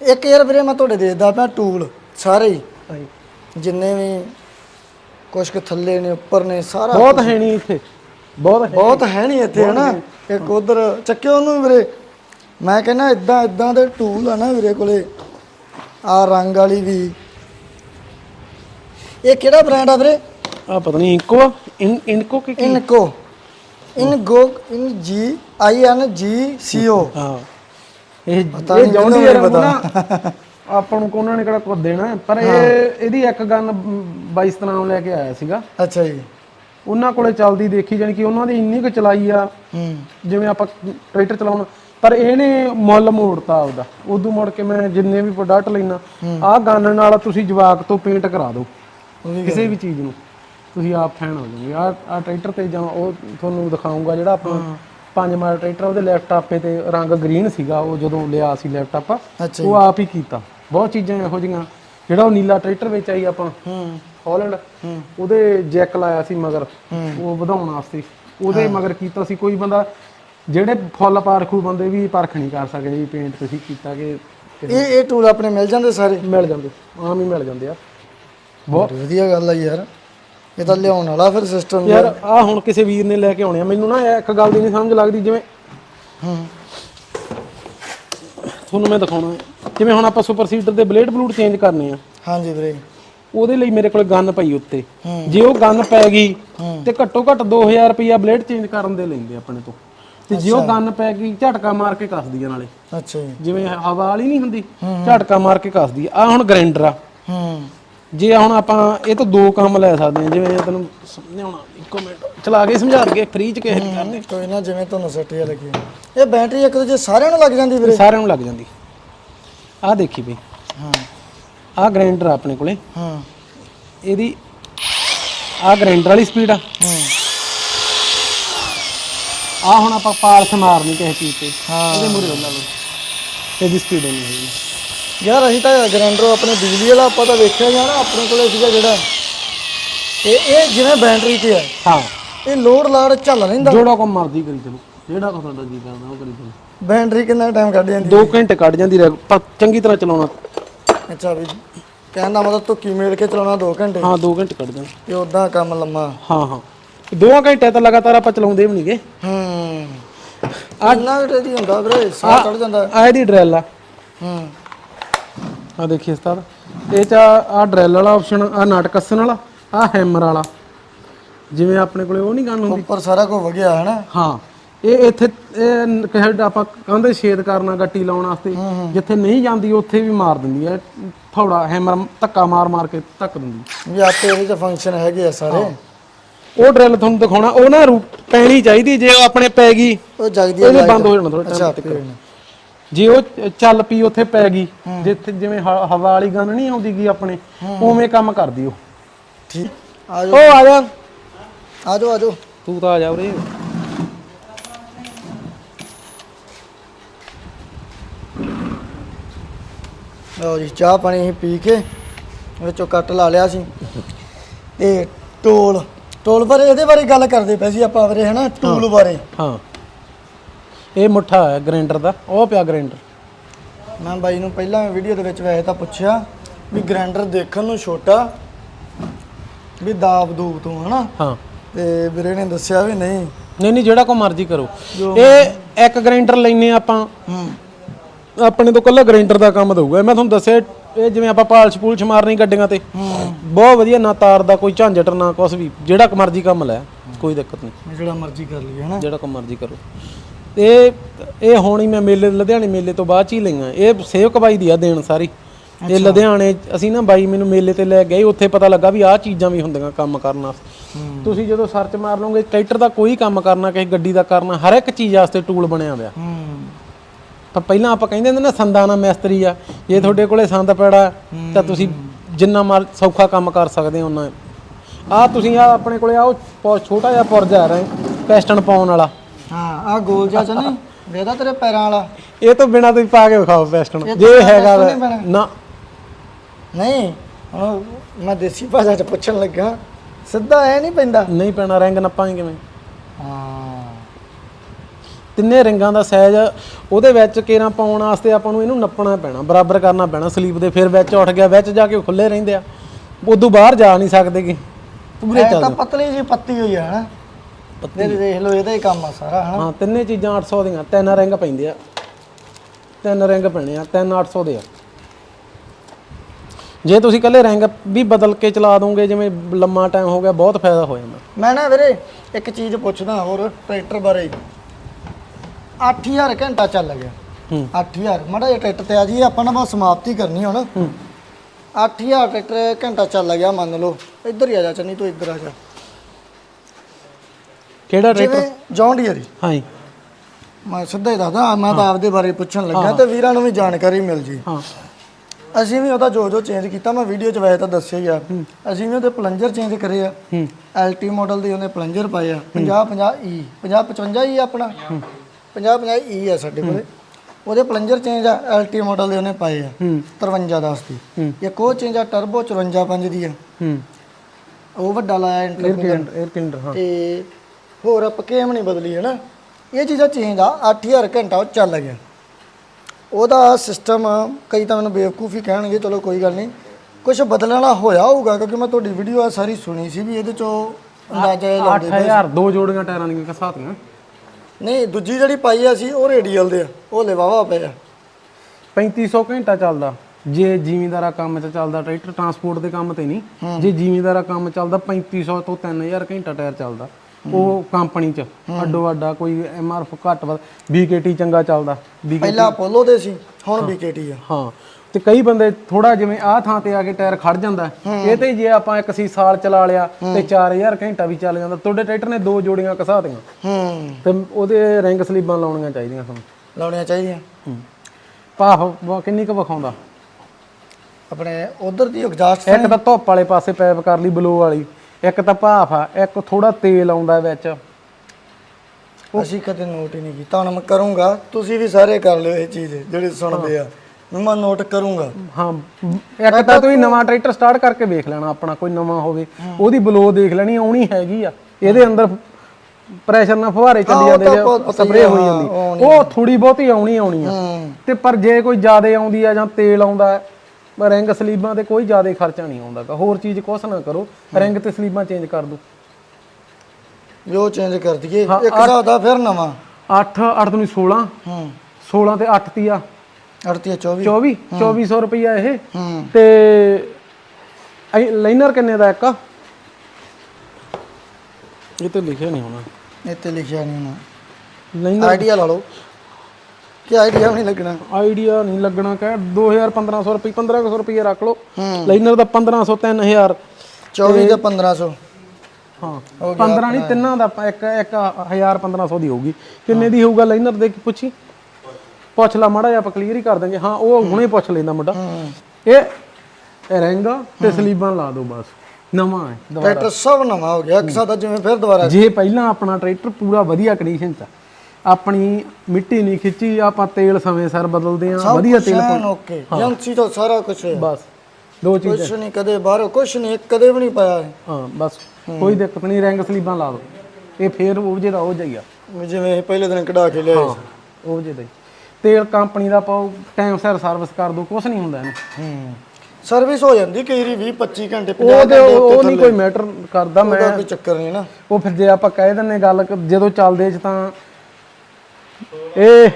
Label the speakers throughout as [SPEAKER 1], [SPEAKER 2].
[SPEAKER 1] ਇੱਕ ਯਾਰ ਵੀਰੇ ਮੈਂ ਤੁਹਾਡੇ ਦੇਖਦਾ ਪਿਆ ਟੂਲ ਸਾਰੇ ਹੀ।
[SPEAKER 2] ਹਾਂਜੀ।
[SPEAKER 1] ਜਿੰਨੇ ਵੀ ਕੁਛ ਕੁ ਥੱਲੇ ਨੇ ਉੱਪਰ ਨੇ ਸਾਰਾ
[SPEAKER 2] ਬਹੁਤ ਹੈ ਨਹੀਂ ਇੱਥੇ। ਬਹੁਤ ਹੈ।
[SPEAKER 1] ਬਹੁਤ ਹੈ ਨਹੀਂ ਇੱਥੇ ਹਨਾ? ਇੱਕ ਉਧਰ ਚੱਕਿਓ ਉਹਨੂੰ ਵੀਰੇ। ਮੈਂ ਕਹਿੰਦਾ ਇਦਾਂ ਇਦਾਂ ਦੇ ਟੂਲ ਆ ਨਾ ਵੀਰੇ ਕੋਲੇ। ਆ ਰੰਗ ਵਾਲੀ ਵੀ। ਇਹ ਕਿਹੜਾ ਬ੍ਰਾਂਡ ਆ ਵੀਰੇ?
[SPEAKER 2] ਆ ਪਤਾ ਨਹੀਂ ਇਨਕੋ ਇਨਕੋ ਕਿ ਕੀ?
[SPEAKER 1] ਇਨਕੋ। ਇਨਗੋ ਇਨ ਜੀ ਆਈ ਐਨ ਜੀ ਸੀ ਓ।
[SPEAKER 2] ਹਾਂ। ਇਹ
[SPEAKER 1] ਪਤਾ
[SPEAKER 2] ਇਹ ਜੌਂਡੀ ਯਾਰ ਨਾ ਆਪਾਂ ਨੂੰ ਕੋਨਾਂ ਨੇ ਕਿਹੜਾ ਕੁਝ ਦੇਣਾ ਪਰ ਇਹ ਇਹਦੀ ਇੱਕ ਗਨ 22 ਤਨਾਮ ਲੈ ਕੇ ਆਇਆ ਸੀਗਾ।
[SPEAKER 1] ਅੱਛਾ ਜੀ।
[SPEAKER 2] ਉਹਨਾਂ ਕੋਲੇ ਚੱਲਦੀ ਦੇਖੀ ਜਾਣੀ ਕਿ ਉਹਨਾਂ ਦੀ ਇੰਨੀ ਕੁ ਚਲਾਈ ਆ ਜਿਵੇਂ ਆਪਾਂ ਟਰੈਕਟਰ ਚਲਾਉਣਾ ਪਰ ਇਹਨੇ ਮੁੱਲ ਮੋੜਤਾ ਆਪਦਾ। ਉਦੋਂ ਮੁੜ ਕੇ ਮੈਂ ਜਿੰਨੇ ਵੀ ਪ੍ਰੋਡਕਟ ਲੈਣਾ ਆਹ ਗਨ ਨਾਲ ਤੁਸੀਂ ਜਵਾਕ ਤੋਂ ਪੇਂਟ ਕਰਾ ਦਿਓ। ਕਿਸੇ ਵੀ ਚੀਜ਼ ਨੂੰ। ਤੁਸੀਂ ਆਪ ਫੈਨ ਹੋ ਜਾਓਗੇ। ਆ ਆ ਟਰੈਕਟਰ ਤੇ ਜਾਂ ਉਹ ਤੁਹਾਨੂੰ ਦਿਖਾਉਂਗਾ ਜਿਹੜਾ ਆਪਣਾ ਪੰਜ ਮਾਰ ਟਰੈਕਟਰ ਉਹਦੇ ਲੈਪਟਾਪੇ ਤੇ ਰੰਗ ਗ੍ਰੀਨ ਸੀਗਾ ਉਹ ਜਦੋਂ ਲਿਆ ਸੀ ਲੈਪਟਾਪ
[SPEAKER 1] ਅੱਛਾ
[SPEAKER 2] ਉਹ ਆਪ ਹੀ ਕੀਤਾ। ਬਹੁਤ ਚੀਜ਼ਾਂ ਇਹੋ ਜਿਹੀਆਂ ਜਿਹੜਾ ਉਹ ਨੀਲਾ ਟਰੈਕਟਰ ਵਿੱਚ ਆਈ ਆਪਾਂ
[SPEAKER 1] ਹੂੰ।
[SPEAKER 2] ਹਾਲੈਂਡ ਉਹਦੇ ਜੈਕ ਲਾਇਆ ਸੀ ਮਗਰ ਉਹ ਵਧਾਉਣ ਵਾਸਤੇ। ਉਹਦੇ ਮਗਰ ਕੀਤਾ ਸੀ ਕੋਈ ਬੰਦਾ ਜਿਹੜੇ ਫੁੱਲ ਪਾਰਖੂ ਬੰਦੇ ਵੀ ਪਰਖ ਨਹੀਂ ਕਰ ਸਕਦੇ ਵੀ ਪੇਂਟ ਤੁਸੀਂ ਕੀਤਾ ਕਿ
[SPEAKER 1] ਇਹ ਇਹ ਟੂਲ ਆਪਣੇ ਮਿਲ ਜਾਂਦੇ ਸਾਰੇ?
[SPEAKER 2] ਮਿਲ ਜਾਂਦੇ ਆਮ ਹੀ ਮਿਲ ਜਾਂਦੇ ਆ।
[SPEAKER 1] ਬਹੁਤ ਵਧੀਆ ਗੱਲ ਆ ਯਾਰ। ਇਹ ਤਾਂ ਲਿਆਉਣ ਵਾਲਾ ਫਿਰ ਸਿਸਟਮ
[SPEAKER 2] ਯਾਰ ਆ ਹੁਣ ਕਿਸੇ ਵੀਰ ਨੇ ਲੈ ਕੇ ਆਉਣੇ ਆ। ਮੈਨੂੰ ਨਾ ਇੱਕ ਗੱਲ ਦੀ ਨਹੀਂ ਸਮਝ ਲੱਗਦੀ ਜਿਵੇਂ
[SPEAKER 1] ਹੂੰ।
[SPEAKER 2] ਤੁਹਾਨੂੰ ਮੈਂ ਦਿਖਾਉਣਾ। ਜਿਵੇਂ ਹੁਣ ਆਪਾਂ ਸੁਪਰ ਸੀਡਰ ਦੇ ਬਲੇਡ ਬਲੂਡ ਚੇਂਜ ਕਰਨੇ ਆ।
[SPEAKER 1] ਹਾਂਜੀ ਵੀਰੇ।
[SPEAKER 2] ਉਹਦੇ ਲਈ ਮੇਰੇ ਕੋਲ ਗਨ ਪਈ ਉੱਤੇ। ਜੇ ਉਹ ਗਨ ਪੈ ਗਈ ਤੇ ਘੱਟੋ ਘੱਟ 2000 ਰੁਪਇਆ ਬਲੇਡ ਚੇਂਜ ਕਰਨ ਦੇ ਲੈਂਦੇ ਆਪਣੇ ਤੋਂ। ਤੇ ਜੇ ਉਹ ਗਨ ਪੈ ਗਈ ਝਟਕਾ ਮਾਰ ਕੇ ਕੱਸਦੀ ਆ ਨਾਲੇ।
[SPEAKER 1] ਅੱਛਾ ਜੀ।
[SPEAKER 2] ਜਿਵੇਂ ਹਵਾ ਵਾਲੀ ਨਹੀਂ ਹੁੰਦੀ ਝਟਕਾ ਮਾਰ ਕੇ ਕੱਸਦੀ ਆ। ਆਹ ਹੁਣ ਗ੍ਰਾਈਂਡਰ ਆ।
[SPEAKER 1] ਹੂੰ।
[SPEAKER 2] ਜੇ ਹੁਣ ਆਪਾਂ ਇਹ ਤੋਂ ਦੋ ਕੰਮ ਲੈ ਸਕਦੇ ਹਾਂ ਜਿਵੇਂ ਤੈਨੂੰ ਸਮਝਾਉਣਾ ਇੱਕੋ ਮਿੰਟ। ਚਲਾ ਕੇ ਸਮਝਾ ਦਈਏ ਫ੍ਰੀ ਚ ਕਿਸੇ ਨੂੰ ਕਰਦੇ
[SPEAKER 1] ਕੋਈ ਨਾ ਜਿਵੇਂ ਤੁਹਾਨੂੰ ਸੈੱਟ ਜਿਹਾ ਲੱਗੇ ਇਹ ਬੈਟਰੀ ਇੱਕ ਦੂਜੇ ਸਾਰਿਆਂ ਨੂੰ ਲੱਗ ਜਾਂਦੀ ਵੀਰੇ।
[SPEAKER 2] ਸਾਰਿਆਂ ਨੂੰ ਲੱਗ ਜਾਂਦੀ। ਆਹ ਦੇਖੀ ਬਈ
[SPEAKER 1] ਹਾਂ।
[SPEAKER 2] ਆਹ ਗ੍ਰਾਈਂਡਰ ਆ ਆਪਣੇ ਕੋਲੇ।
[SPEAKER 1] ਹਾਂ।
[SPEAKER 2] ਇਹਦੀ ਆਹ ਗ੍ਰਾਈਂਡਰ ਵਾਲੀ ਸਪੀਡ ਆ।
[SPEAKER 1] ਹੂੰ
[SPEAKER 2] ਆਹ ਹੁਣ ਆਪਾਂ ਪਾਲਸ ਮਾਰਨੀ ਕਿਸੇ ਚੀਜ਼ ਤੇ।
[SPEAKER 1] ਹਾਂ।
[SPEAKER 2] ਇਹਦੇ ਮੂਰੇ ਲਾ ਲਓ ਇਹਦੀ ਸਪੀਡ ਹੋਣੀ ਹੈ
[SPEAKER 1] ਯਾਰ ਅਸੀਂ ਤਾਂ ਗ੍ਰੈਂਡਰੋ ਆਪਣੇ ਬਿਜਲੀ ਵਾਲਾ ਆਪਾਂ ਤਾਂ ਵੇਖਿਆ ਜਾਣਾ ਆਪਣੇ ਕੋਲੇ ਸੀਗਾ ਜਿਹੜਾ। ਇਹ ਇਹ ਜਿਵੇਂ ਬੈਟਰੀ ਤੇ ਆ।
[SPEAKER 2] ਹਾਂ।
[SPEAKER 1] ਇਹ ਲੋਡ ਲਾੜ ਚੱਲ ਰਹਿੰਦਾ।
[SPEAKER 2] ਜਿਹੜਾ ਕੋ ਮਰਜ਼ੀ ਕਰੀ ਚਲੋ। ਜਿਹੜਾ ਕੋ ਤੁਹਾਡਾ ਜੀ ਕਰਦਾ ਉਹ ਕਰੀ ਚਲੋ।
[SPEAKER 1] ਬੈਟਰੀ ਕਿੰਨਾ ਟਾਈਮ ਕੱਢ ਜਾਂਦੀ
[SPEAKER 2] 2 ਘੰਟੇ ਕੱਢ ਜਾਂਦੀ ਰਹਿ ਪਰ ਚੰਗੀ ਤਰ੍ਹਾਂ ਚਲਾਉਣਾ।
[SPEAKER 1] ਅੱਛਾ ਵੀ ਕਹਿਣ ਦਾ ਮਤਲਬ ਧੁੱਕੀ ਮੇਲ ਕੇ ਚਲਾਉਣਾ 2 ਘੰਟੇ।
[SPEAKER 2] ਹਾਂ 2 ਘੰਟੇ ਕੱਢ ਜਾਂਦੀ।
[SPEAKER 1] ਤੇ ਉਦਾਂ ਕੰਮ ਲੰਮਾ।
[SPEAKER 2] ਹਾਂ ਹਾਂ। 2 ਘੰਟੇ ਤਾਂ ਲਗਾਤਾਰ ਆਪਾਂ ਚਲਾਉਂਦੇ ਵੀ ਨਹੀਂਗੇ
[SPEAKER 1] ਹੂੰ। ਇੰਨਾ ਕਿਤੇ ਦੀ ਹੁੰਦਾ ਵੀਰੇ ਸਾਹ ਚੜ ਜਾਂਦਾ।
[SPEAKER 2] ਆ ਇਹਦੀ ਡਰੈਲ ਆ।
[SPEAKER 1] ਹੂੰ।
[SPEAKER 2] ਆ ਦੇਖੀ ਉਸਤਾਦ। ਇਹ ਚ ਆ ਡਰੈਲ ਵਾਲਾ ਆਪਸ਼ਨ ਆ ਨਟ ਕੱਸਣ ਵਾਲਾ ਆ ਹੈਮਰ ਵਾਲਾ। ਜਿਵੇਂ ਆਪਣੇ ਕੋਲੇ ਉਹ ਨਹੀਂ ਗਨ ਹੁੰਦੀ।
[SPEAKER 1] ਉੱਪਰ ਸਾਰਾ ਕੁਝ ਵਗਿਆ ਹੈ ਨਾ
[SPEAKER 2] ਹਾਂ ਇਹ ਇੱਥੇ ਇਹ ਕਿਸੇ ਦਾ ਆਪਾਂ ਕਹਿੰਦੇ ਛੇਦ ਕਰਨਾ ਗੱਟੀ ਲਾਉਣ ਵਾਸਤੇ। ਜਿੱਥੇ ਨਹੀਂ ਜਾਂਦੀ ਉੱਥੇ ਵੀ ਮਾਰ ਦਿੰਦੀ ਹੈ ਥੋੜਾ ਹੈਮਰ ਧੱਕਾ ਮਾਰ ਮਾਰ ਕੇ ਧੱਕ ਦਿੰਦੀ।
[SPEAKER 1] ਵੀ ਆਪੇ ਇਹਦੇ ਚ ਫੰਕਸ਼ਨ ਹੈਗੇ ਆ ਸਾਰੇ।
[SPEAKER 2] ਉਹ ਡਰੈਲ ਤੁਹਾਨੂੰ ਦਿਖਾਉਣਾ ਉਹ ਨਾ ਪੈਣੀ ਚਾਹੀਦੀ ਜੇ ਆਪਣੇ ਪੈ ਗਈ।
[SPEAKER 1] ਉਹ ਜਗਦੀ
[SPEAKER 2] ਇਹਨੇ ਬੰਦ ਹੋ ਜਾਣਾ ਥੋੜਾ ਟਾਈਮ ਤੱਕ। ਜੇ ਉਹ ਚ- ਚੱਲ ਪਈ ਉੱਥੇ ਪੈ ਗਈ ਜਿੱਥੇ ਜਿਵੇਂ ਹ- ਹਵਾ ਵਾਲੀ ਗਨ ਨਹੀਂ ਆਉਂਦੀ ਗੀ ਆਪਣੇ ਉਵੇਂ ਕੰਮ ਕਰਦੀ ਉਹ।
[SPEAKER 1] ਠੀਕ। ਆ ਜਾਓ
[SPEAKER 2] ਉਹ ਆ ਜਾ।
[SPEAKER 1] ਆ ਜਾਓ ਆ ਜਾਓ
[SPEAKER 2] ਤੂੰ ਤਾਂ ਆ ਜਾ ਉਰੇ।
[SPEAKER 1] ਲਓ ਜੀ ਚਾਹ ਪਾਣੀ ਅਸੀਂ ਪੀ ਕੇ ਵਿੱਚੋਂ ਕੱਟ ਲਾ ਲਿਆ ਸੀ। ਤੇ ਟੋਲ ਟੋਲ ਬਾਰੇ ਇਹਦੇ ਬਾਰੇ ਗੱਲ ਕਰਦੇ ਪਏ ਸੀ ਆਪਾਂ ਵੀਰੇ ਹਨਾ? ਟੂਲ ਬਾਰੇ।
[SPEAKER 2] ਹਾਂ। ਇਹ ਮੁੱਠਾ ਹੈ ਗ੍ਰਾਈਂਡਰ ਦਾ ਉਹ ਪਿਆ ਗ੍ਰਾਈਂਡਰ
[SPEAKER 1] ਮੈਂ ਬਾਈ ਨੂੰ ਪਹਿਲਾਂ ਵੀਡੀਓ ਦੇ ਵਿੱਚ ਵੈਸੇ ਤਾਂ ਪੁੱਛਿਆ ਵੀ ਗ੍ਰਾਈਂਡਰ ਦੇਖਣ ਨੂੰ ਛੋਟਾ ਵੀ ਦਾਬ ਦੂਬ ਤੋਂ ਹਨਾ?
[SPEAKER 2] ਹਾਂ।
[SPEAKER 1] ਤੇ ਵੀਰੇ ਨੇ ਦੱਸਿਆ ਵੀ ਨਹੀਂ।
[SPEAKER 2] ਨਹੀਂ ਨਹੀਂ ਜਿਹੜਾ ਕੋ ਮਰਜ਼ੀ ਕਰੋ। ਇਹ ਇੱਕ ਗ੍ਰਾਈਂਡਰ ਲੈਨੇ ਆਪਾਂ। ਆਪਣੇ ਤੋਂ ਕੱਲਾ ਗ੍ਰਾਈਂਡਰ ਦਾ ਕੰਮ ਦਊਗਾ। ਮੈਂ ਤੁਹਾਨੂੰ ਦੱਸਿਆ ਇਹ ਜਿਵੇਂ ਆਪਾਂ ਪਾਲਸ਼ ਪੂਲਸ਼ ਮਾਰਨੀ ਗੱਡੀਆਂ ਤੇ। ਬਹੁਤ ਵਧੀਆ ਨਾ ਤਾਰ ਦਾ ਕੋਈ ਝੰਜਟ ਨਾ ਕੁਛ ਵੀ। ਜਿਹੜਾ ਕ ਮਰਜ਼ੀ ਕੰਮ ਲੈ ਕੋਈ ਦਿੱਕਤ ਨਹੀਂ।
[SPEAKER 1] ਜਿਹੜਾ ਮਰਜ਼ੀ ਕਰ ਲਈਏ ਹਨਾ?
[SPEAKER 2] ਜਿਹੜਾ ਕੰਮ ਮਰਜ਼ੀ ਕਰੋ। ਇਹ ਇਹ ਹੁਣ ਮੈਂ ਮੇਲੇ ਲੁਧਿਆਣੇ ਮੇਲੇ ਤੋਂ ਬਾਅਦ ਚ ਹੀ ਲਈਆਂ। ਇਹ ਸੇਵਕ ਬਾਈ ਦੀ ਆ ਦੇਣ ਸਾਰੀ। ਇਹ ਲੁਧਿਆਣੇ ਅਸੀਂ ਨਾ ਬਾਈ ਮੈਨੂੰ ਮੇਲੇ ਤੇ ਲੈ ਗਏ ਉੱਥੇ ਪਤਾ ਲੱਗਾ ਵੀ ਆਹ ਚੀਜ਼ਾਂ ਵੀ ਹੁੰਦੀਆਂ ਕੰਮ ਕਰਨ ਵਾਸਤੇ। ਤੁਸੀਂ ਜਦੋਂ ਸਰਚ ਮਾਰ ਲਓਗੇ ਟਰੈਕਟਰ ਦਾ ਕੋਈ ਕੰਮ ਕਰਨਾ ਕਿਸੇ ਗੱਡੀ ਦਾ ਕਰਨਾ ਹਰ ਇੱਕ ਚੀਜ਼ ਵਾਸਤੇ ਟੂਲ ਬਣਿਆ ਹੋਇਆ। ਪਰ ਪਹਿਲਾਂ ਆਪਾਂ ਕਹਿੰਦੇ ਹੁੰਦੇ ਨਾ ਸੰਦਾਂ ਨਾਲ ਮਿਸਤਰੀ ਆ। ਜੇ ਤੁਹਾਡੇ ਕੋਲੇ ਸੰਦ ਪੈੜਾ ਤਾਂ ਤੁਸੀਂ ਜਿੰਨਾ ਮਰ ਸੌਖਾ ਕੰਮ ਕਰ ਸਕਦੇ ਹੋ ਉਹਨਾਂ। ਆ ਤੁਸੀਂ ਆ ਆਪਣੇ ਕੋਲੇ ਆ ਉਹ ਛੋਟਾ ਜਿਹਾ ਪੁਰਜਾ ਰਹੇ ਪੈਸਟਨ ਪਾਉਣ ਵਾਲਾ।
[SPEAKER 1] ਹਾਂ ਆ ਗੋਲ ਜਿਹਾ ਚ ਨਹੀਂ ਵੇਦਾ ਤੇਰੇ ਪੈਰਾਂ ਵਾਲਾ।
[SPEAKER 2] ਇਹ ਤੋਂ ਬਿਨਾ ਤੁਸੀਂ ਪਾ ਕੇ ਵਿਖਾਓ
[SPEAKER 1] ਇਹ
[SPEAKER 2] ਜੇ
[SPEAKER 1] ਤੋਂ
[SPEAKER 2] ਹੈਗਾ
[SPEAKER 1] ਨਹੀਂ ਪੈਣਾ?
[SPEAKER 2] ਨਾ।
[SPEAKER 1] ਨਹੀਂ ਹੁਣ ਮੈਂ ਦੇਸੀ ਭਾਸ਼ਾ ਚ ਪੁੱਛਣ ਲੱਗਾ। ਸਿੱਧਾ ਐ ਨਹੀਂ ਪੈਂਦਾ।
[SPEAKER 2] ਨਹੀਂ ਪੈਣਾ ਰੰਗ ਨੱਪਾਂਗੇ ਕਿਵੇਂ?
[SPEAKER 1] ਹਾਂ।
[SPEAKER 2] ਤਿੰਨੇ ਰਿੰਗਾਂ ਦਾ ਸਾਈਜ਼ ਉਹਦੇ ਵਿੱਚ ਕੇਰਾਂ ਪਾਉਣ ਵਾਸਤੇ ਆਪਾਂ ਨੂੰ ਇਹਨੂੰ ਨੱਪਣਾ ਪੈਣਾ ਬਰਾਬਰ ਕਰਨਾ ਪੈਣਾ ਸਲੀਪ ਦੇ ਫਿਰ ਵਿੱਚ ਉੱਠ ਗਿਆ ਵਿੱਚ ਜਾ ਕੇ ਖੁੱਲੇ ਰਹਿੰਦੇ ਆ। ਉਦੋਂ ਬਾਹਰ ਜਾ ਨਹੀਂ ਸਕਦੇਗੇ ਪੂਰੇ
[SPEAKER 1] ਇਹ
[SPEAKER 2] ਚੱਲ
[SPEAKER 1] ਤਾਂ ਪਤਲੀ ਜੀ ਪੱਤੀ ਹੋਈ ਹੈ ਹਨਾ? ਪੱਤੀ। ਦੇਖ ਲਓ ਇਹਦਾ ਹੀ ਕੰਮ ਆ ਸਾਰਾ ਹਨਾ?
[SPEAKER 2] ਹਾਂ ਤਿੰਨੇ ਚੀਜ਼ਾਂ 800 ਦੀਆਂ ਤਿੰਨ ਰਿੰਗ ਪੈਂਦੇ ਆ। ਤਿੰਨ ਰਿੰਗ ਪੈਣੇ ਆ ਤਿੰਨ 800 ਦੇ ਆ। ਜੇ ਤੁਸੀਂ ਕੱਲੇ ਰਿੰਗ ਵੀ ਬਦਲ ਕੇ ਚਲਾ ਦੋਗੇ ਜਿਵੇਂ ਲੰਮਾ ਟਾਈਮ ਹੋ ਗਿਆ ਬਹੁਤ ਫਾਇਦਾ ਹੋ ਜਾਂਦਾ।
[SPEAKER 1] ਮੈਂ ਨਾ ਵੀਰੇ ਇੱਕ ਚੀਜ਼ ਪੁੱਛਦਾ ਹੋਰ ਟਰੈਕਟਰ ਬਾਰੇ। 8000 ਘੰਟਾ ਚੱਲ ਗਿਆ।
[SPEAKER 2] ਹੂੰ।
[SPEAKER 1] 8000 ਮਾੜਾ ਜਿਹਾ ਟਰੈਕਟਰ ਤੇ ਆ ਜੀ ਆਪਾਂ ਨਾ ਬਸ ਸਮਾਪਤੀ ਕਰਨੀ ਹੁਣ। 8000 ਟਰੈਕਟਰ ਘੰਟਾ ਚੱਲ ਗਿਆ ਮੰਨ ਲਓ। ਇੱਧਰ ਹੀ ਆ ਜਾ ਚੰਨੀ ਤੂੰ ਇੱਧਰ ਆ ਜਾ।
[SPEAKER 2] ਕਿਹੜਾ ਟਰੈਕਟਰ
[SPEAKER 1] ਜਿਵੇਂ ਜੌਨ ਡੀਅਰ
[SPEAKER 2] ਹਾਂ ਜੀ
[SPEAKER 1] ਮੈਂ ਸਿੱਧਾ ਹੀ ਦੱਸਦਾ ਮੈਂ ਤਾਂ ਆਪਦੇ ਬਾਰੇ ਪੁੱਛਣ ਲੱਗਾ ਤੇ ਵੀਰਾਂ ਨੂੰ ਵੀ ਜਾਣਕਾਰੀ ਮਿਲ ਜੀ।
[SPEAKER 2] ਹਾਂ।
[SPEAKER 1] ਅਸੀਂ ਵੀ ਉਹਦਾ ਜੋ ਜੋ ਚੇਂਜ ਕੀਤਾ ਮੈਂ ਵੀਡੀਓ 'ਚ ਵੈਸੇ ਤਾਂ ਦੱਸਿਆ ਹੀ ਆ। ਅਸੀਂ ਵੀ ਉਹਦੇ ਪਲੰਜਰ ਚੇਂਜ ਕਰੇ ਆ।
[SPEAKER 2] ਹੂੰ।
[SPEAKER 1] ਐਲਟੀ ਮਾਡਲ ਦੇ ਉਹਨੇ ਪਲੰਜਰ ਪਾਏ ਆ। 50 50 ਈ 50 55 ਈ ਆਪਣਾ। 50 50 ਈ ਆ ਸਾਡੇ ਕੋਲੇ। ਉਹਦੇ ਪਲੰਜਰ ਚੇਂਜ ਆ ਐਲਟੀ ਮਾਡਲ ਦੇ ਉਹਨੇ ਪਾਏ ਆ।
[SPEAKER 2] ਹੂੰ।
[SPEAKER 1] 53 10 ਦੀ। ਇੱਕ ਉਹ ਚੇਂਜ ਆ ਟਰਬੋ 54 5 ਦੀ ਆ।
[SPEAKER 2] ਹੂੰ।
[SPEAKER 1] ਉਹ ਵੱਡਾ ਲਾਇਆ
[SPEAKER 2] air
[SPEAKER 1] inter
[SPEAKER 2] cylinder air cylinder ਹਾਂ।
[SPEAKER 1] ਤੇ ਹੋਰ ਆਪਾਂ ਕੇਮ ਨਹੀਂ ਬਦਲੀ ਹੈ ਨਾ ਇਹ ਚੀਜ਼ਾਂ ਚੇਂਜ ਆ 8000 ਘੰਟਾ ਉਹ ਚੱਲ ਗਿਆ। ਉਹਦਾ ਸਿਸਟਮ ਕਈ ਤਾਂ ਮੈਨੂੰ ਬੇਵਕੂਫ ਕਹਿਣਗੇ ਚਲੋ ਕੋਈ ਗੱਲ ਨਹੀਂ। ਕੁਝ ਬਦਲਣ ਵਾਲਾ ਹੋਇਆ ਹੋਊਗਾ ਕਿਉਂਕਿ ਮੈਂ ਤੁਹਾਡੀ ਵੀਡੀਓ ਆ ਸਾਰੀ ਸੁਣੀ ਸੀ ਵੀ ਇਹਦੇ ਚੋਂ ਅੰਦਾਜ਼ਾ ਇਹ ਲਾਉਂਦੇ
[SPEAKER 2] 8000 ਦੋ ਜੋੜੀਆਂ ਟਾਇਰਾਂ ਦੀਆਂ ਕਸਾਤੀਆਂ
[SPEAKER 1] ਨਹੀਂ ਦੂਜੀ ਜਿਹੜੀ ਪਾਈ ਆ ਸੀ ਉਹ ਰੇਡੀਅਲ ਦੇ ਆ ਉਹ ਲਿਵਾਵਾ ਪਿਆ
[SPEAKER 2] 3500 ਘੰਟਾ ਚੱਲਦਾ। ਜੇ ਜ਼ਿਮੀਂਦਾਰਾ ਕੰਮ 'ਚ ਚੱਲਦਾ ਟਰੈਕਟਰ ਟਰਾਂਸਪੋਰਟ ਦੇ ਕੰਮ ਤੇ ਨਹੀਂ। ਜੇ ਜ਼ਿਮੀਂਦਾਰਾ ਕੰਮ ਚੱਲਦਾ 3500 ਤੋਂ 3000 ਘੰਟਾ ਟਾਇਰ ਚੱਲਦਾ। ਉਹ ਕੰਪਨੀ 'ਚ। ਅੱਡੋ ਅੱਡਾ ਕੋਈ ਐਮਆਰਐਫ ਘੱਟ ਵੱਧ। ਬੀਕੇਟੀ ਚੰਗਾ ਚੱਲਦਾ। BKT
[SPEAKER 1] ਪਹਿਲਾਂ ਅਪੋਲੋ ਦੇ ਸੀ ਹੁਣ ਬੀਕੇਟੀ ਆ।
[SPEAKER 2] ਹਾਂ। ਤੇ ਕਈ ਬੰਦੇ ਥੋੜਾ ਜਿਵੇਂ ਆਹ ਥਾਂ ਤੇ ਆ ਕੇ ਟਾਇਰ ਖੜ ਜਾਂਦਾ। ਇਹ ਤੇ ਜੇ ਆਪਾਂ ਇੱਕ ਸੀ ਸਾਲ ਚਲਾ ਲਿਆ ਤੇ 4000 ਘੰਟਾ ਵੀ ਚੱਲ ਜਾਂਦਾ। ਤੁਹਾਡੇ ਟਰੈਕਟਰ ਨੇ ਦੋ ਜੋੜੀਆਂ ਕਸਾਤੀਆਂ
[SPEAKER 1] ਹੂੰ।
[SPEAKER 2] ਤੇ ਉਹਦੇ ਰਿੰਗ ਸਲੀਬਾਂ ਲਾਉਣੀਆਂ ਚਾਹੀਦੀਆਂ ਤੁਹਾਨੂੰ।
[SPEAKER 1] ਲਾਉਣੀਆਂ ਚਾਹੀਦੀਆਂ।
[SPEAKER 2] ਭਾਫ ਵਾ- ਕਿੰਨੀ ਕੁ ਵਿਖਾਉਂਦਾ?
[SPEAKER 1] ਆਪਣੇ ਉਧਰ ਦੀ ਐਗਜ਼ਾਸਟ
[SPEAKER 2] ਇੱਕ ਤਾਂ ਧੁੱਪ ਵਾਲੇ ਪਾਸੇ ਪੈਪ ਕਰ ਲਈ ਬਲੋ ਵਾਲੀ। ਇੱਕ ਤਾਂ ਭਾਫ ਆ ਇੱਕ ਥੋੜਾ ਤੇਲ ਆਉਂਦਾ ਵਿੱਚ।
[SPEAKER 1] ਅਸੀਂ ਕਦੇ ਨੋਟ ਹੀ ਨਹੀਂ ਕੀਤਾ। ਹੁਣ ਮੈਂ ਕਰੂੰਗਾ। ਤੁਸੀਂ ਵੀ ਸਾਰੇ ਕਰ ਲਿਓ ਇਹ ਚੀਜ਼ ਜਿਹੜੇ ਸੁਣਦੇ ਆ। ਮੈਂ ਨੋਟ ਕਰੂੰਗਾ।
[SPEAKER 2] ਹਾਂ ਇੱਕ ਤਾਂ ਤੁਸੀਂ ਨਵਾਂ ਟਰੈਕਟਰ ਸਟਾਰਟ ਕਰਕੇ ਵੇਖ ਲੈਣਾ ਆਪਣਾ ਕੋਈ ਨਵਾਂ ਹੋਵੇ। ਉਹਦੀ ਬਲੋ ਦੇਖ ਲੈਣੀ ਆਉਣੀ ਹੈਗੀ ਆ। ਇਹਦੇ ਅੰਦਰ ਪ੍ਰੈਸ਼ਰ ਨਾਲ ਫੁਹਾਰੇ ਚੱਲੀ ਜਾਂਦੇ
[SPEAKER 1] ਆ,
[SPEAKER 2] ਹੋਈ
[SPEAKER 1] ਹਾਂ,
[SPEAKER 2] ਜਾਂਦੀ।
[SPEAKER 1] ਉਹ
[SPEAKER 2] ਥੋੜੀ ਬਹੁਤੀ ਆਉਣੀ ਆਉਣੀ ਆ। ਤੇ ਪਰ ਜੇ ਕੋਈ ਜ਼ਿਆਦਾ ਆਉਂਦੀ ਆ ਜਾਂ ਤੇਲ ਆਉਂਦਾ ਰਿੰਗ ਸਲੀਬਾਂ ਤੇ ਕੋਈ ਜ਼ਿਆਦਾ ਖਰਚਾ ਨਹੀਂ ਆਉਂਦਾਗਾ ਹੋਰ ਚੀਜ਼ ਕੁਛ ਨਾ ਕਰੋ ਰਿੰਗ ਤੇ ਸਲੀਬਾਂ ਚੇਂਜ ਕਰ ਦਿਓ
[SPEAKER 1] ਜੋ ਚੇਂਜ ਕਰ ਦਈਏ ਇੱਕ ਹਿਸਾਬ ਦਾ ਫਿਰ ਨਵਾਂ।
[SPEAKER 2] 8 8 ਨੂੰ 16
[SPEAKER 1] ਹੂੰ।
[SPEAKER 2] 16 ਤੇ 8 ਤੀਆ।
[SPEAKER 1] 38 24
[SPEAKER 2] 24 2400 ਰੁਪਈਆ ਇਹ।
[SPEAKER 1] ਹੂੰ।
[SPEAKER 2] ਤੇ ਇਹ ਲਾਈਨਰ ਕਿੰਨੇ ਦਾ ਇੱਕ? ਇਹ ਤੇ ਲਿਖਿਆ ਨਹੀਂ ਹੋਣਾ।
[SPEAKER 1] ਇੱਥੇ ਲਿਖਿਆ ਨਹੀਂ ਹੋਣਾ।
[SPEAKER 2] ਲਾਈਨਰ
[SPEAKER 1] ਆਈਡੀਆ ਲਾ ਲਓ। ਕਿ ਆਈਡੀਆ ਵੀ ਨਹੀਂ ਲੱਗਣਾ?
[SPEAKER 2] ਆਈਡੀਆ ਨਹੀਂ ਲੱਗਣਾ ਕਹਿ। 2000 1500 ਰੁਪਏ 1500 ਰੁਪਏ ਰੱਖ ਲਓ। ਲਾਈਨਰ ਦਾ 1500 3000
[SPEAKER 1] 24 ਤੇ 1500
[SPEAKER 2] ਹਾਂ 15 ਨਹੀਂ ਤਿੰਨਾਂ ਦਾ ਇੱਕ ਇੱਕ 1000 1500 ਦੀ ਹੋਊਗੀ। ਕਿੰਨੇ ਦੀ ਹੋਊਗਾ ਲਾਈਨਰ ਦੇ ਕੇ ਪੁੱਛੀ? ਪੁੱਛ ਲਾ ਮਾੜਾ ਜਿਹਾ ਆਪਾਂ ਕਲੀਅਰ ਹੀ ਕਰ ਦਾਂਗੇ ਹਾਂ ਉਹ ਹੁਣੇ ਪੁੱਛ ਲੈਂਦਾ ਮੁੰਡਾ। ਇਹ ਰਿੰਗ ਤੇ ਸਲੀਬਾਂ ਲਾ ਦਿਓ ਬਸ। ਨਵਾਂ ਹੈ
[SPEAKER 1] ਟਰੈਕਟਰ ਸਭ ਨਵਾਂ ਹੋ ਗਿਆ। ਇੱਕ ਹਿਸਾਬ ਦਾ ਜਿਵੇਂ ਫਿਰ ਦੁਬਾਰਾ।
[SPEAKER 2] ਜੇ ਪਹਿਲਾਂ ਆਪਣਾ ਟਰੈਕਟਰ ਪੂਰਾ ਵਧੀਆ ਕੰਡੀਸ਼ਨ 'ਚ ਆ, ਆਪਣੀ ਮਿੱਟੀ ਨਹੀਂ ਖਿੱਚੀ ਆਪਾਂ ਤੇਲ ਸਮੇਂ ਸਿਰ ਬਦਲਦੇ ਆ ਵਧੀਆ ਤੇਲ
[SPEAKER 1] ਓਕੇ ਏਜੰਸੀ ਤੋਂ ਸਾਰਾ ਕੁਝ
[SPEAKER 2] ਬਸ ਦੋ ਚੀਜ਼ਾਂ।
[SPEAKER 1] ਕੁਝ ਨਹੀਂ ਕਦੇ ਬਾਹਰੋਂ ਕੁਝ ਨਹੀਂ ਕਦੇ ਵੀ ਨਹੀਂ ਪਾਇਆ।
[SPEAKER 2] ਹਾਂ ਬਸ ਕੋਈ ਦਿੱਕਤ ਨਹੀਂ ਰਿੰਗ ਸਲੀਬਾਂ ਲਾ ਦਿਓ। ਇਹ ਫੇਰ ਉਹ ਜਿਹੜਾ ਉਹ ਜਾਈਆ
[SPEAKER 1] ਜਿਵੇਂ ਇਹ ਪਹਿਲੇ ਦਿਨ ਕਢਾ ਕੇ ਲਿਆਏ
[SPEAKER 2] ਹਾਂ ਉਹ ਜਿਹਦਾ ਹੀ। ਤੇਲ ਕੰਪਨੀ ਦਾ ਪਾਓ ਟਾਈਮ ਸਿਰ ਸਰਵਿਸ ਕਰ ਦੋ ਕੁਝ ਨਹੀਂ ਹੁੰਦਾ ਇਹਨੂੰ।
[SPEAKER 1] ਹੂੰ। ਸਰਵਿਸ ਹੋ ਜਾਂਦੀ ਕਈ ਵਾਰੀ 20 25 ਘੰਟੇ 50
[SPEAKER 2] ਉਹ
[SPEAKER 1] ਘੰਟੇ
[SPEAKER 2] ਉਹ ਨਹੀਂ ਕੋਈ ਮੈਟਰ ਕਰਦਾ ਮੈਂ।
[SPEAKER 1] ਕੋਈ ਚੱਕਰ ਨਹੀਂ ਨਾ।
[SPEAKER 2] ਉਹ ਫਿਰ ਜੇ ਆਪਾਂ ਕਹਿ ਦਿੰਨੇ ਗੱਲ ਜਦੋਂ ਚੱਲਦੇ ਚ ਤਾਂ ਇਹ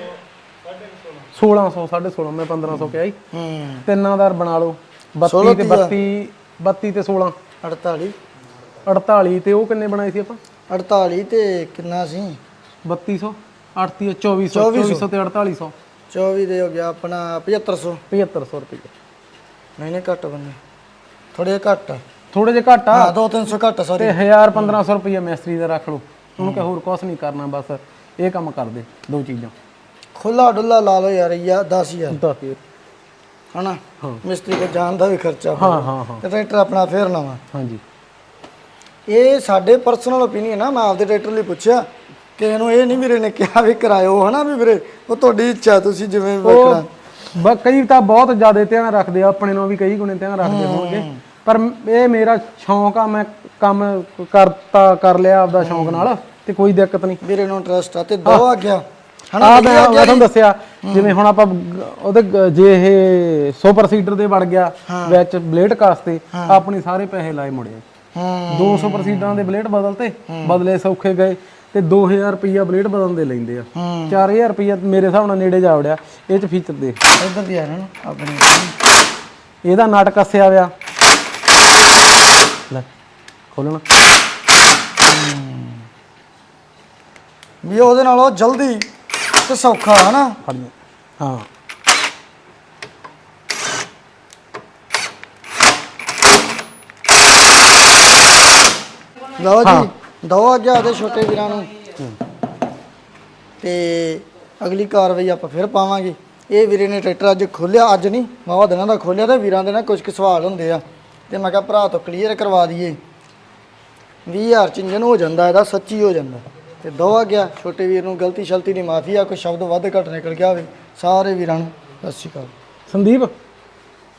[SPEAKER 2] 1600 1650 ਮੈਂ 1500 ਕਿਹਾ ਸੀ।
[SPEAKER 1] ਹੂੰ।
[SPEAKER 2] ਤਿੰਨਾਂ ਦਾ ਬਣਾ ਲਓ। 32 ਤੇ 32 32 ਤੇ 16
[SPEAKER 1] 48
[SPEAKER 2] 48 ਤੇ ਉਹ ਕਿੰਨੇ ਬਣਾਏ ਸੀ ਆਪਾਂ?
[SPEAKER 1] 48 ਤੇ ਕਿੰਨਾ ਸੀ?
[SPEAKER 2] 3200 38 2400 2400 ਤੇ 4800
[SPEAKER 1] 24 ਦੇ ਹੋ ਗਿਆ ਆਪਣਾ 7500
[SPEAKER 2] 7500 ਰੁਪਏ।
[SPEAKER 1] ਨਹੀਂ ਨਹੀਂ ਘੱਟ ਬੰਨੇ। ਥੋੜੇ ਘੱਟ। ਆ।
[SPEAKER 2] ਥੋੜੇ ਜਿਹਾ ਘੱਟ ਆ।
[SPEAKER 1] ਹਾਂ 2-300 ਘੱਟ ਸੌਰੀ
[SPEAKER 2] ਤੇ 1000 1500 ਰੁਪਏ ਮਿਸਤਰੀ ਦਾ ਰੱਖ ਲਓ। ਉਹਨੂੰ ਕਹੇ ਹੋਰ ਕੁਝ ਨਹੀਂ ਕਰਨਾ ਬਸ। ਇਹ ਕੰਮ ਕਰ ਦੇ ਚੀਜ਼ਾਂ।
[SPEAKER 1] ਖੁੱਲਾ ਡੁੱਲਾ ਲਾ ਲਓ ਯਾਰ ਯਾ 10000
[SPEAKER 2] ਤਾਂ ਫਿਰ
[SPEAKER 1] ਹਨਾ? ਮਿਸਤਰੀ ਕੋ ਜਾਣ ਦਾ ਵੀ ਖਰਚਾ
[SPEAKER 2] ਹਾਂ ਹਾਂ ਹਾਂ।
[SPEAKER 1] ਤੇ ਟਰੈਕਟਰ ਆਪਣਾ ਫੇਰ ਨਵਾਂ।
[SPEAKER 2] ਹਾਂਜੀ।
[SPEAKER 1] ਇਹ ਸਾਡੇ ਪਰਸਨਲ ਓਪੀਨੀਅਨ ਆ ਮੈਂ ਆਪਦੇ ਟਰੈਕਟਰ ਲਈ ਪੁੱਛਿਆ। ਕਿ ਇਹਨੂੰ ਇਹ ਨਹੀਂ ਵੀਰੇ ਨੇ ਕਿਹਾ ਵੀ ਕਰਾਇਓ ਹਨਾ ਵੀ ਵੀਰੇ? ਉਹ ਤੁਹਾਡੀ ਇੱਛਾ ਤੁਸੀਂ ਜਿਵੇਂ ਵੇਖਣਾ।
[SPEAKER 2] ਉਹ ਬ- ਕਈ ਤਾਂ ਬਹੁਤ ਜ਼ਿਆਦਾ ਧਿਆਨ ਰੱਖਦੇ ਆ ਆਪਣੇ ਨਾਲ ਵੀ ਕਈ ਗੁਣੇ ਧਿਆਨ ਰੱਖਦੇ ਹੋਣਗੇ। ਪਰ ਇਹ ਮੇਰਾ ਸ਼ੌਂਕ ਆ ਮੈਂ ਕੰਮ ਕਰਤਾ ਕਰ ਲਿਆ ਆਪਦਾ ਸ਼ੌਂਕ ਨਾਲ। ਤੇ ਕੋਈ ਦਿੱਕਤ ਨਹੀਂ।
[SPEAKER 1] ਵੀਰੇ ਨੂੰ ਇੰਟਰਸਟ ਆ ਤੇ ਦੋ ਆ ਗਿਆ। ਹਨਾ
[SPEAKER 2] ਆ ਮੈਂ ਮੈਂ ਤੁਹਾਨੂੰ ਦੱਸਿਆ ਜਿਵੇਂ ਹੁਣ ਆਪਾਂ ਗ- ਉਹਦੇ ਗ- ਜੇ ਇਹ ਸੁਪਰ ਸੀਡਰ ਦੇ ਵੜ ਗਿਆ ਵਿੱਚ ਬਲੇਡ ਕਾਸਤੇ ਆਪਣੀ ਸਾਰੇ ਪੈਸੇ ਲਾਏ ਮੁੜੇ
[SPEAKER 1] ਹੂੰ।
[SPEAKER 2] 200 ਸੁਪਰ ਸੀਡਰਾਂ ਦੇ ਬਲੇਡ ਬਦਲਤੇ ਬਦਲੇ ਸੌਖੇ ਗਏ ਤੇ 2000 ਰੁਪਈਆ ਬਲੇਡ ਬਦਲਣ ਦੇ ਲੈਂਦੇ ਆ। 4000 ਰੁਪਈਆ ਮੇਰੇ ਹਿਸਾਬ ਨਾਲ ਨੇੜੇ ਜਾ ਵੜਿਆ ਇਹ ਚ ਫੀਚਰ ਦੇ।
[SPEAKER 1] ਇੱਧਰ ਦੀ ਆ ਨਾ ਆਪਣੇ।
[SPEAKER 2] ਇਹਦਾ ਨਟ ਕੱਸਿਆ ਵਿਆ ਲੈ ਖੋਲਣਾ
[SPEAKER 1] ਵੀ ਉਹਦੇ ਨਾਲੋਂ ਜਲਦੀ ਤੇ ਸੌਖਾ ਹਨਾ?
[SPEAKER 2] ਫੜ ਜਾ ਹਾਂ।
[SPEAKER 1] ਲਓ ਜੀ ਦੋ ਅੱਗੇ ਆਦੇ ਛੋਟੇ ਵੀਰਾਂ ਨੂੰ। ਤੇ ਅਗਲੀ ਕਾਰਵਾਈ ਆਪਾਂ ਫਿਰ ਪਾਵਾਂਗੇ। ਇਹ ਵੀਰੇ ਨੇ ਟਰੈਕਟਰ ਅੱਜ ਖੋਲਿਆ ਅੱਜ ਨਹੀਂ ਮਾਵਾ ਦਿਨਾਂ ਦਾ ਖੋਲਿਆ ਤੇ ਵੀਰਾਂ ਦੇ ਨਾਲ ਕੁਝ ਕੁ ਸਵਾਲ ਹੁੰਦੇ ਆ। ਤੇ ਮੈਂ ਕਿਹਾ ਭਰਾ ਤੋਂ ਕਲੀਅਰ ਕਰਵਾ ਦਈਏ। 20000 ਚ ਇੰਜਨ ਹੋ ਜਾਂਦਾ ਇਹਦਾ ਸੱਚੀ ਹੋ ਜਾਂਦਾ। ਤੇ ਦੋ ਆ ਗਿਆ, ਛੋਟੇ ਵੀਰ ਨੂੰ ਗਲਤੀ ਸ਼ਲਤੀ ਦੀ ਮਾਫੀ ਆ, ਕੋਈ ਸ਼ਬਦ ਵੱਧ ਘੱਟ ਨਿਕਲ ਗਿਆ ਹੋਵੇ, ਸਾਰੇ ਵੀਰਾਂ ਨੂੰ ਸਤਿ ਸ਼੍ਰੀ ਅਕਾਲ।
[SPEAKER 2] ਸੰਦੀਪ?